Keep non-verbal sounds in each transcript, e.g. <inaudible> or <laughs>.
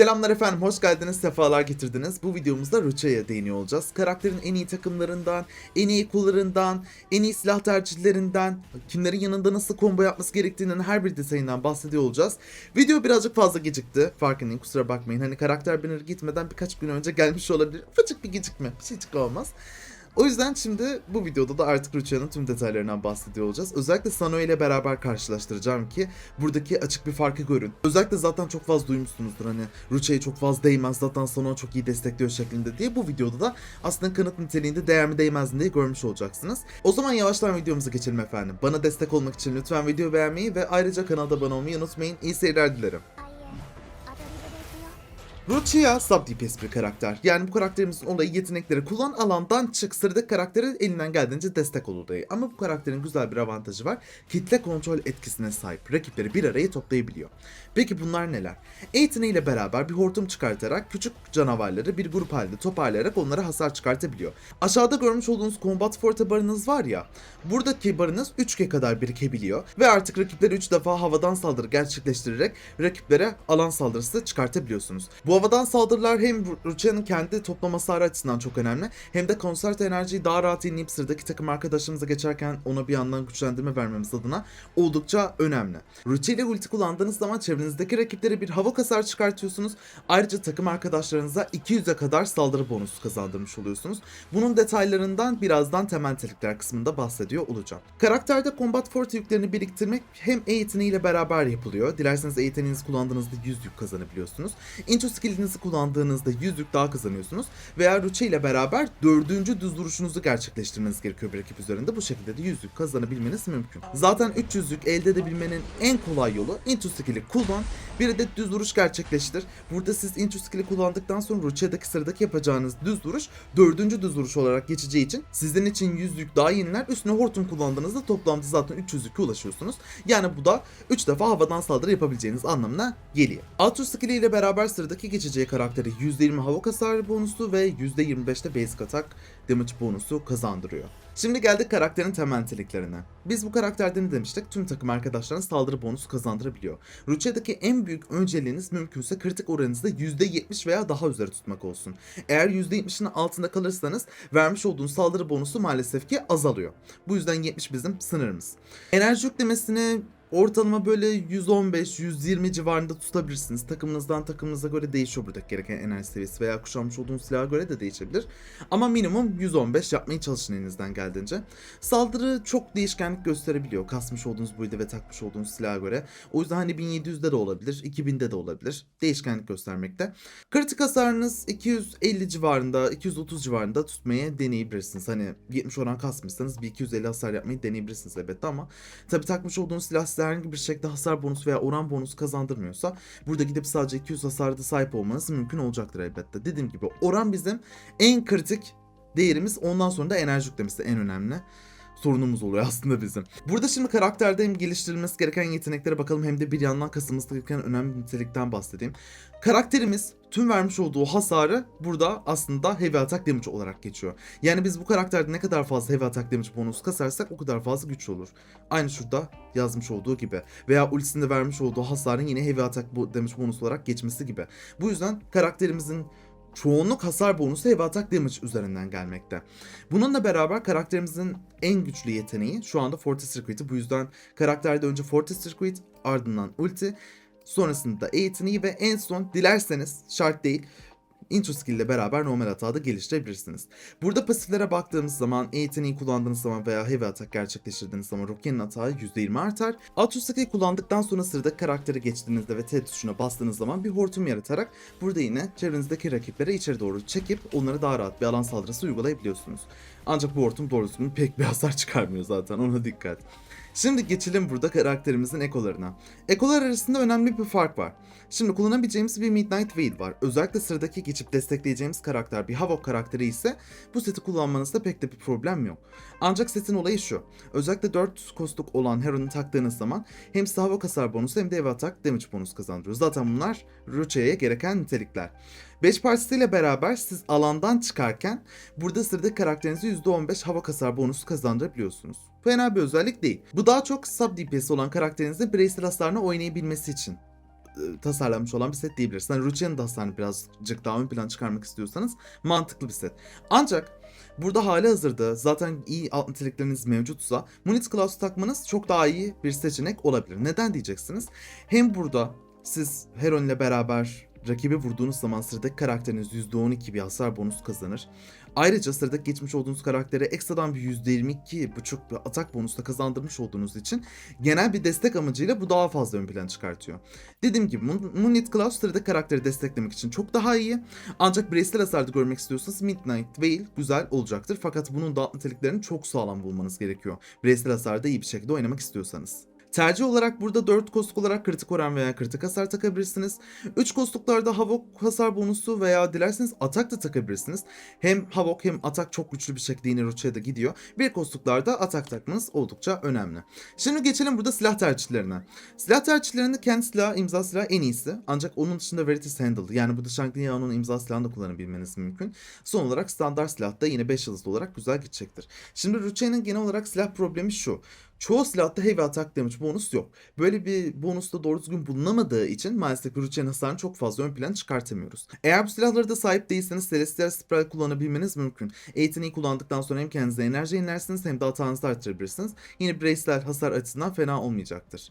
Selamlar efendim, hoş geldiniz, sefalar getirdiniz. Bu videomuzda Rucha'ya değiniyor olacağız. Karakterin en iyi takımlarından, en iyi kullarından, en iyi silah tercihlerinden, kimlerin yanında nasıl combo yapması gerektiğinin her bir detayından bahsediyor olacağız. Video birazcık fazla gecikti, farkındayım kusura bakmayın. Hani karakter banner gitmeden birkaç gün önce gelmiş olabilir. Ufacık bir gecikme, bir şeycik olmaz. O yüzden şimdi bu videoda da artık Rucha'nın tüm detaylarından bahsediyor olacağız. Özellikle Sanoe ile beraber karşılaştıracağım ki buradaki açık bir farkı görün. Özellikle zaten çok fazla duymuşsunuzdur hani Rucha'yı çok fazla değmez zaten Sanoe çok iyi destekliyor şeklinde diye. Bu videoda da aslında kanıt niteliğinde değer mi değmez mi diye görmüş olacaksınız. O zaman yavaştan videomuza geçelim efendim. Bana destek olmak için lütfen video beğenmeyi ve ayrıca kanalda abone olmayı unutmayın. İyi seyirler dilerim. Ruchia sub DPS bir karakter. Yani bu karakterimizin olayı yetenekleri kullan alandan çık sıradaki karaktere elinden geldiğince destek ol olayı. Ama bu karakterin güzel bir avantajı var. Kitle kontrol etkisine sahip. Rakipleri bir araya toplayabiliyor. Peki bunlar neler? Yeteneğiyle beraber bir hortum çıkartarak küçük canavarları bir grup halinde toparlayarak onlara hasar çıkartabiliyor. Aşağıda görmüş olduğunuz Combat Forte barınız var ya. Buradaki barınız 3G kadar birikebiliyor. Ve artık rakipleri 3 defa havadan saldırı gerçekleştirerek rakiplere alan saldırısı çıkartabiliyorsunuz. Bu havadan saldırılar hem Rucha'nın kendi toplam hasarı açısından çok önemli hem de konsert enerjiyi daha rahat inleyip sıradaki takım arkadaşımıza geçerken ona bir yandan güçlendirme vermemiz adına oldukça önemli. Rucha ile ulti kullandığınız zaman çevrenizdeki rakiplere bir hava hasar çıkartıyorsunuz. Ayrıca takım arkadaşlarınıza 200'e kadar saldırı bonusu kazandırmış oluyorsunuz. Bunun detaylarından birazdan temel nitelikler kısmında bahsediyor olacağım. Karakterde Combat Force yüklerini biriktirmek hem E yeteneğiyle beraber yapılıyor. Dilerseniz E yeteneğinizi kullandığınızda 100 yük kazanabiliyorsunuz. Into skillinizi kullandığınızda 100 yük daha kazanıyorsunuz. Veya Ruche ile beraber dördüncü düz duruşunuzu gerçekleştirmeniz gerekiyor bir rakip üzerinde. Bu şekilde de 100 yük kazanabilmeniz mümkün. Zaten 300 yük elde edebilmenin en kolay yolu Into skill'i kullan. Bir adet düz duruş gerçekleştir. Burada siz Into skill'i kullandıktan sonra Ruche'deki sıradaki yapacağınız düz duruş dördüncü düz duruş olarak geçeceği için sizin için 100 yük daha yeniler. Üstüne hortum kullandığınızda toplamda zaten 300 yüke ulaşıyorsunuz. Yani bu da 3 defa havadan saldırı yapabileceğiniz anlamına geliyor. Atru skill'i ile beraber sıradaki geçeceği karakteri %20 hava hasarı bonusu ve %25'te basic attack damage bonusu kazandırıyor. Şimdi geldik karakterin temel niteliklerine. Biz bu karakterde ne demiştik? Tüm takım arkadaşlarına saldırı bonusu kazandırabiliyor. Ruche'deki en büyük önceliğiniz mümkünse kritik oranınızda %70 veya daha üzeri tutmak olsun. Eğer %70'in altında kalırsanız vermiş olduğunuz saldırı bonusu maalesef ki azalıyor. Bu yüzden 70 bizim sınırımız. Enerji yüklemesini ortalama böyle 115-120 civarında tutabilirsiniz. Takımınızdan takımınıza göre değişiyor buradaki gereken enerji seviyesi veya kuşanmış olduğunuz silaha göre de değişebilir. Ama minimum 115 yapmaya çalışın elinizden geldiğince. Saldırı çok değişkenlik gösterebiliyor. Kasmış olduğunuz build'e ve takmış olduğunuz silaha göre. O yüzden hani 1700'de de olabilir, 2000'de de olabilir. Değişkenlik göstermekte. Kritik hasarınız 250 civarında, 230 civarında tutmaya deneyebilirsiniz. Hani 70 oran kasmışsanız bir 250 hasar yapmayı deneyebilirsiniz elbette ama tabi takmış olduğunuz silah size herhangi bir şekilde hasar bonusu veya oran bonusu kazandırmıyorsa burada gidip sadece 200 hasarda sahip olmanız mümkün olacaktır elbette. Dediğim gibi oran bizim en kritik değerimiz ondan sonra da enerji yüklemesi en önemli sorunumuz oluyor <laughs> aslında bizim. Burada şimdi karakterde hem geliştirilmesi gereken yeteneklere bakalım hem de bir yandan kasılması gereken önemli bir nitelikten bahsedeyim. Karakterimiz tüm vermiş olduğu hasarı burada aslında heavy attack damage olarak geçiyor. Yani biz bu karakterde ne kadar fazla heavy attack damage bonusu kasarsak o kadar fazla güçlü olur. Aynı şurada yazmış olduğu gibi. Veya ultisinde vermiş olduğu hasarın yine heavy attack damage bonusu olarak geçmesi gibi. Bu yüzden karakterimizin çoğunluk hasar bonusu heavy attack damage üzerinden gelmekte. Bununla beraber karakterimizin en güçlü yeteneği şu anda Forte Circuit'i. Bu yüzden karakterde önce Forte Circuit ardından ulti sonrasında E yeteneği ve en son dilerseniz şart değil intro skill ile beraber normal hata da geliştirebilirsiniz. Burada pasiflere baktığımız zaman E yeteneği kullandığınız zaman veya heavy atak gerçekleştirdiğiniz zaman Rocky'nin hata %20 artar. Auto skill kullandıktan sonra sırada karakteri geçtiğinizde ve T tuşuna bastığınız zaman bir hortum yaratarak burada yine çevrenizdeki rakipleri içeri doğru çekip onları daha rahat bir alan saldırısı uygulayabiliyorsunuz. Ancak bu hortum doğru pek bir hasar çıkarmıyor zaten ona dikkat. Şimdi geçelim burada karakterimizin ekolarına. Ekolar arasında önemli bir fark var. Şimdi kullanabileceğimiz bir Midnight Veil var. Özellikle sıradaki geçip destekleyeceğimiz karakter bir Havok karakteri ise bu seti kullanmanızda pek de bir problem yok. Ancak setin olayı şu. Özellikle 4 kostluk olan Heron'u taktığınız zaman hem size Havok hasar bonusu hem de ev atak damage bonus kazandırıyor. Zaten bunlar Ruche'ye gereken nitelikler. 5 partisiyle beraber siz alandan çıkarken burada sıradaki karakterinize %15 hava hasar bonusu kazandırabiliyorsunuz. Fena bir özellik değil. Bu daha çok sub DPS olan karakterinizin bireysel hasarını oynayabilmesi için e, tasarlanmış olan bir set diyebiliriz. Hani Ruchia'nın da hasarını birazcık daha ön plan çıkarmak istiyorsanız mantıklı bir set. Ancak burada hali hazırda zaten iyi alt nitelikleriniz mevcutsa Munit Class takmanız çok daha iyi bir seçenek olabilir. Neden diyeceksiniz? Hem burada siz Heron ile beraber rakibi vurduğunuz zaman sıradaki karakteriniz %12 bir hasar bonus kazanır. Ayrıca sıradaki geçmiş olduğunuz karaktere ekstradan bir %22,5 bir atak bonusu da kazandırmış olduğunuz için genel bir destek amacıyla bu daha fazla ön plana çıkartıyor. Dediğim gibi Moon- Moonlit Claw sıradaki karakteri desteklemek için çok daha iyi. Ancak bireysel hasarda görmek istiyorsanız Midnight Veil güzel olacaktır. Fakat bunun da alt niteliklerini çok sağlam bulmanız gerekiyor. Bireysel hasarda iyi bir şekilde oynamak istiyorsanız. Tercih olarak burada 4 kostluk olarak kritik oran veya kritik hasar takabilirsiniz. 3 kostluklarda havok hasar bonusu veya dilerseniz atak da takabilirsiniz. Hem havok hem atak çok güçlü bir şekilde yine Roche'ye de gidiyor. Bir kostluklarda atak takmanız oldukça önemli. Şimdi geçelim burada silah tercihlerine. Silah tercihlerinde kendi silahı, imza silahı en iyisi. Ancak onun dışında Veritas Handle yani bu da Shangri Yao'nun imza silahını da kullanabilmeniz mümkün. Son olarak standart silah da yine 5 yıldızlı olarak güzel gidecektir. Şimdi Ruche'nin genel olarak silah problemi şu. Çoğu silahta heavy attack damage bonus yok. Böyle bir bonus da doğru düzgün bulunamadığı için maalesef Ruche'nin hasarını çok fazla ön plana çıkartamıyoruz. Eğer bu silahlara da sahip değilseniz Celestial Spiral kullanabilmeniz mümkün. Yeteneği kullandıktan sonra hem kendinize enerji yenilersiniz hem de hatanızı artırabilirsiniz. Yine bireysel hasar açısından fena olmayacaktır.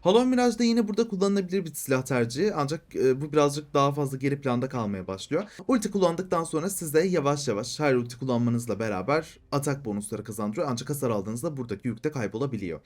Hollow Mirage da yine burada kullanılabilir bir silah tercihi ancak e, bu birazcık daha fazla geri planda kalmaya başlıyor. Ulti kullandıktan sonra size yavaş yavaş her ulti kullanmanızla beraber atak bonusları kazandırıyor ancak hasar aldığınızda buradaki yük de kaybolabiliyor.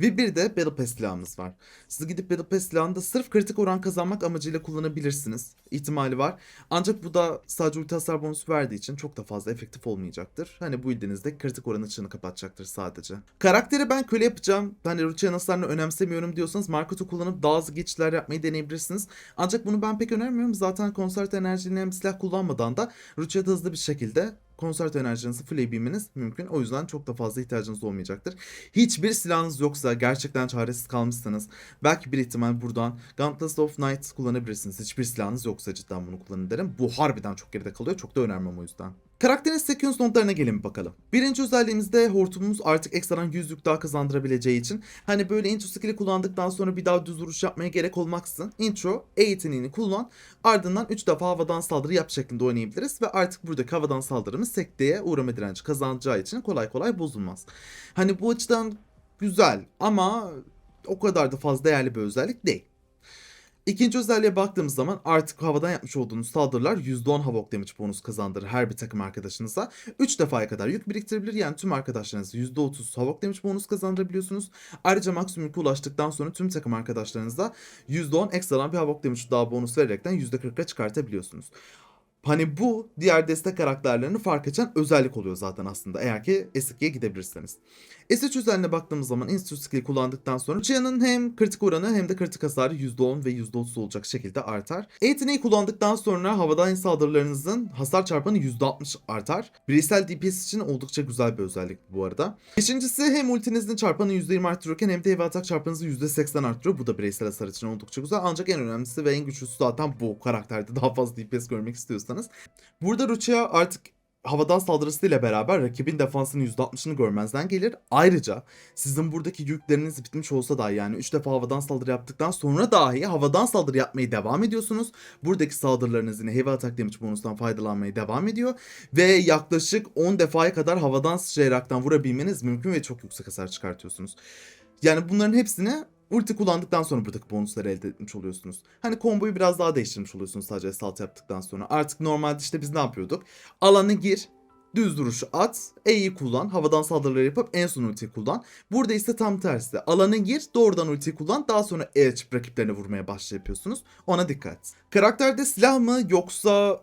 Ve bir de Battle Pass silahımız var. Siz gidip Battle Pass silahını da sırf kritik oran kazanmak amacıyla kullanabilirsiniz. İhtimali var. Ancak bu da sadece ulti hasar bonusu verdiği için çok da fazla efektif olmayacaktır. Hani bu build'inizde kritik oran açığını kapatacaktır sadece. Karakteri ben köle yapacağım. Hani hasarını önemsemiyorum diyorsanız Market'u kullanıp daha hızlı geçişler yapmayı deneyebilirsiniz. Ancak bunu ben pek önermiyorum. Zaten konsert enerjili hem silah kullanmadan da Ruchia'da hızlı bir şekilde konsert enerjinizi fulleyebilmeniz mümkün. O yüzden çok da fazla ihtiyacınız olmayacaktır. Hiçbir silahınız yoksa gerçekten çaresiz kalmışsanız belki bir ihtimal buradan Gauntlet of Night kullanabilirsiniz. Hiçbir silahınız yoksa cidden bunu kullanın derim. Bu harbiden çok geride kalıyor. Çok da önermem o yüzden. Karakterin sequence notlarına gelin bakalım. Birinci özelliğimizde hortumumuz artık ekstradan yüzlük daha kazandırabileceği için hani böyle intro skill'i kullandıktan sonra bir daha düz vuruş yapmaya gerek olmaksızın intro E yeteneğini kullan ardından 3 defa havadan saldırı yap şeklinde oynayabiliriz ve artık buradaki havadan saldırımız sekteye uğrama direnci kazanacağı için kolay kolay bozulmaz. Hani bu açıdan güzel ama o kadar da fazla değerli bir özellik değil. İkinci özelliğe baktığımız zaman artık havadan yapmış olduğunuz saldırılar %10 havok damage bonus kazandırır her bir takım arkadaşınıza. 3 defaya kadar yük biriktirebilir yani tüm arkadaşlarınıza %30 havok damage bonus kazandırabiliyorsunuz. Ayrıca maksimum ulaştıktan sonra tüm takım arkadaşlarınıza %10 ekstradan bir havok damage daha bonus vererekten %40'a çıkartabiliyorsunuz. Hani bu diğer destek karakterlerini fark açan özellik oluyor zaten aslında eğer ki S2'ye gidebilirseniz. S3 özelliğine baktığımız zaman Institute Skill kullandıktan sonra Chia'nın hem kritik oranı hem de kritik hasarı %10 ve %30 olacak şekilde artar. Yeteneği kullandıktan sonra havadan saldırılarınızın hasar çarpanı %60 artar. Bireysel DPS için oldukça güzel bir özellik bu arada. Beşincisi hem ultinizin çarpanı %20 arttırırken hem de heavy atak çarpanınızı %80 arttırıyor. Bu da bireysel hasar için oldukça güzel. Ancak en önemlisi ve en güçlüsü zaten bu karakterde daha fazla DPS görmek istiyorsanız. Burada Ruchia artık havadan saldırısıyla beraber rakibin defansının %60'ını görmezden gelir. Ayrıca sizin buradaki yükleriniz bitmiş olsa da yani 3 defa havadan saldırı yaptıktan sonra dahi havadan saldırı yapmaya devam ediyorsunuz. Buradaki saldırılarınız yine heavy attack damage bonustan faydalanmaya devam ediyor. Ve yaklaşık 10 defaya kadar havadan sıçrayaraktan vurabilmeniz mümkün ve çok yüksek hasar çıkartıyorsunuz. Yani bunların hepsini ulti kullandıktan sonra buradaki bonusları elde etmiş oluyorsunuz. Hani komboyu biraz daha değiştirmiş oluyorsunuz sadece salt yaptıktan sonra. Artık normalde işte biz ne yapıyorduk? Alanı gir, düz duruşu at, E'yi kullan, havadan saldırıları yapıp en son ultiyi kullan. Burada ise tam tersi. Alanı gir, doğrudan ultiyi kullan, daha sonra E açıp rakiplerine vurmaya başla yapıyorsunuz. Ona dikkat. Karakterde silah mı yoksa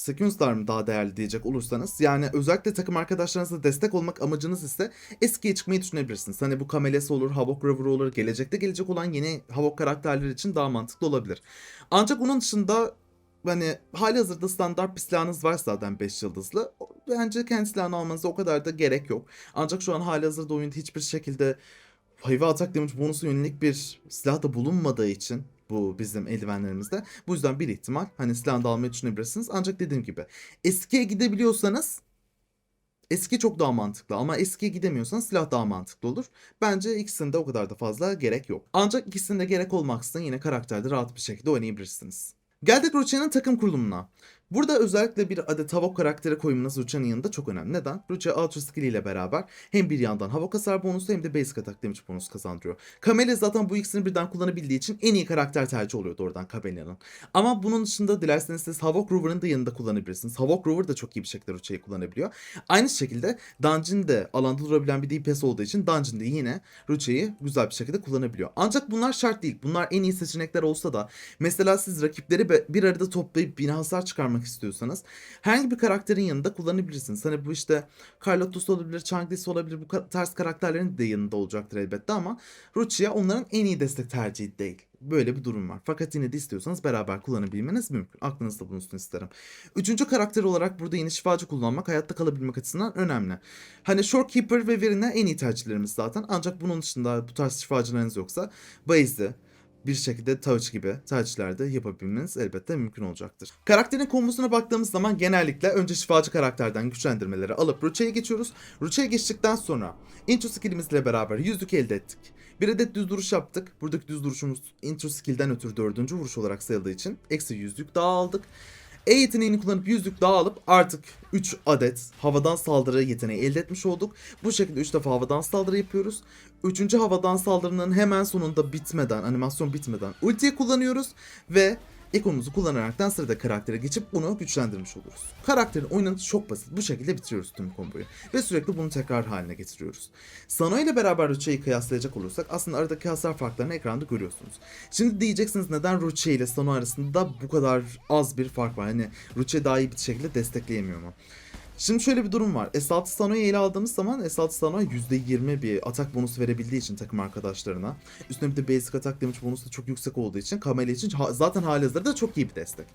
Sequence'lar mı daha değerli diyecek olursanız yani özellikle takım arkadaşlarınızla destek olmak amacınız ise eskiye çıkmayı düşünebilirsiniz. Hani bu Kamelesi olur, Havok Rover olur, gelecekte gelecek olan yeni Havok karakterler için daha mantıklı olabilir. Ancak onun dışında hani hali hazırda standart bir silahınız varsa zaten 5 yıldızlı bence kendi silahını almanıza o kadar da gerek yok. Ancak şu an hali hazırda oyunda hiçbir şekilde hayva atak damage bonusu yönelik bir silah da bulunmadığı için bu bizim eldivenlerimizde. Bu yüzden bir ihtimal hani silahını da almayı düşünebilirsiniz. Ancak dediğim gibi eskiye gidebiliyorsanız Eski çok daha mantıklı ama eskiye gidemiyorsan silah daha mantıklı olur. Bence ikisinde o kadar da fazla gerek yok. Ancak ikisinde gerek olmaksızın yine karakterde rahat bir şekilde oynayabilirsiniz. Geldik Ruchia'nın takım kurulumuna. Burada özellikle bir adet Havok karakteri koymanız Ruchia'nın yanında çok önemli. Neden? Ruchia Ultra Skill ile beraber hem bir yandan Havok hasar bonusu hem de Basic Attack Damage bonusu kazandırıyor. Camellia zaten bu ikisini birden kullanabildiği için en iyi karakter tercih oluyordu oradan Camellia'nın. Ama bunun dışında dilerseniz siz Havok Rover'ın da yanında kullanabilirsiniz. Havok Rover da çok iyi bir şekilde Ruchia'yı kullanabiliyor. Aynı şekilde Dungeon'de alanda durabilen bir DPS olduğu için Dungeon'da yine Ruchia'yı güzel bir şekilde kullanabiliyor. Ancak bunlar şart değil. Bunlar en iyi seçenekler olsa da mesela siz rakipleri bir arada toplayıp bina hasar çıkarmak istiyorsanız herhangi bir karakterin yanında kullanabilirsiniz. Hani bu işte Carlotus olabilir, Changlis olabilir bu tarz karakterlerin de yanında olacaktır elbette ama Ruchia onların en iyi destek tercihi değil. Böyle bir durum var. Fakat yine de istiyorsanız beraber kullanabilmeniz mümkün. Aklınızda bulunsun isterim. Üçüncü karakter olarak burada yine şifacı kullanmak hayatta kalabilmek açısından önemli. Hani Shorekeeper ve Verine en iyi tercihlerimiz zaten. Ancak bunun dışında bu tarz şifacılarınız yoksa Baze'de bir şekilde Touch gibi tercihlerde yapabilmeniz elbette mümkün olacaktır. Karakterin kombosuna baktığımız zaman genellikle önce şifacı karakterden güçlendirmeleri alıp Rucha'ya geçiyoruz. Rucha'ya geçtikten sonra intro skillimizle beraber yüzlük elde ettik. Bir adet düz duruş yaptık. Buradaki düz duruşumuz intro skill'den ötürü dördüncü vuruş olarak sayıldığı için eksi yüzlük daha aldık. E yeteneğini kullanıp yüzlük daha alıp artık 3 adet havadan saldırı yeteneği elde etmiş olduk. Bu şekilde 3 defa havadan saldırı yapıyoruz. Üçüncü havadan saldırının hemen sonunda bitmeden, animasyon bitmeden ultiyi kullanıyoruz ve ikonumuzu kullanaraktan sırada karaktere geçip bunu güçlendirmiş oluruz. Karakterin oynanışı çok basit. Bu şekilde bitiriyoruz tüm komboyu. Ve sürekli bunu tekrar haline getiriyoruz. Sano ile beraber Rucha'yı kıyaslayacak olursak aslında aradaki hasar farklarını ekranda görüyorsunuz. Şimdi diyeceksiniz neden Rucha ile Sano arasında bu kadar az bir fark var? Hani Rucha daha iyi bir şekilde destekleyemiyor mu? Şimdi şöyle bir durum var. S6 Sano'yu ele aldığımız zaman S6 Sano %20 bir atak bonusu verebildiği için takım arkadaşlarına. Üstüne bir de basic atak damage bonusu da çok yüksek olduğu için Kameli için zaten halihazırda çok iyi bir destek.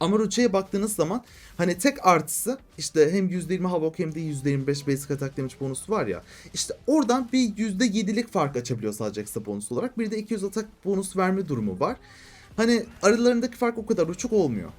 Ama Rucha'ya baktığınız zaman hani tek artısı işte hem %20 Havok hem de %25 basic attack damage bonusu var ya. İşte oradan bir %7'lik fark açabiliyor sadece ekstra bonus olarak. Bir de 200 atak bonus verme durumu var. Hani aralarındaki fark o kadar uçuk olmuyor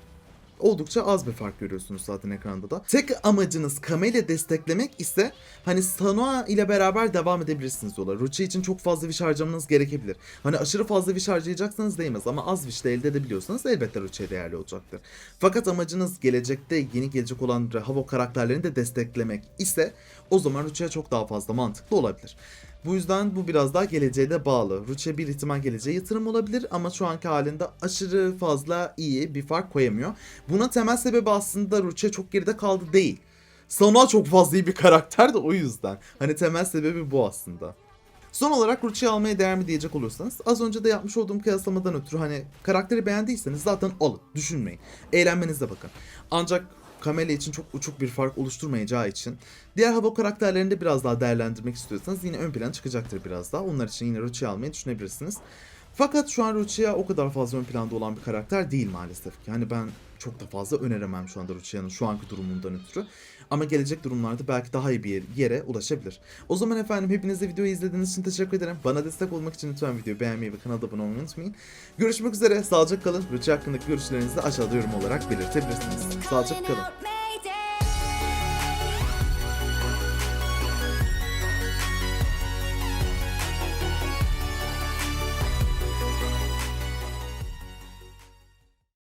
oldukça az bir fark görüyorsunuz zaten ekranda da. Tek amacınız Kamel'e desteklemek ise hani Sanoa ile beraber devam edebilirsiniz yola. Ruchi için çok fazla wish harcamanız gerekebilir. Hani aşırı fazla wish harcayacaksanız değmez ama az wish de elde edebiliyorsanız elbette Ruchi'ye değerli olacaktır. Fakat amacınız gelecekte yeni gelecek olan Havo karakterlerini de desteklemek ise o zaman Ruchi'ye çok daha fazla mantıklı olabilir. Bu yüzden bu biraz daha geleceğe de bağlı. Ruche bir ihtimal geleceğe yatırım olabilir ama şu anki halinde aşırı fazla iyi bir fark koyamıyor. Buna temel sebebi aslında Ruche çok geride kaldı değil. Sanoa çok fazla iyi bir karakter de o yüzden. Hani temel sebebi bu aslında. Son olarak Ruchi'yi almaya değer mi diyecek olursanız az önce de yapmış olduğum kıyaslamadan ötürü hani karakteri beğendiyseniz zaten alın düşünmeyin. Eğlenmenize bakın. Ancak Kamele için çok uçuk bir fark oluşturmayacağı için diğer hava karakterlerini de biraz daha değerlendirmek istiyorsanız yine ön plana çıkacaktır biraz daha. Onlar için yine Ruchi'yi almayı düşünebilirsiniz. Fakat şu an Ruchia o kadar fazla ön planda olan bir karakter değil maalesef ki. Hani ben çok da fazla öneremem şu anda Ruchia'nın şu anki durumundan ötürü. Ama gelecek durumlarda belki daha iyi bir yer- yere ulaşabilir. O zaman efendim hepinize videoyu izlediğiniz için teşekkür ederim. Bana destek olmak için lütfen videoyu beğenmeyi ve kanala abone olmayı unutmayın. Görüşmek üzere. Sağlıcakla kalın. Ruchia hakkındaki görüşlerinizi aşağıda yorum olarak belirtebilirsiniz. Sağlıcakla kalın.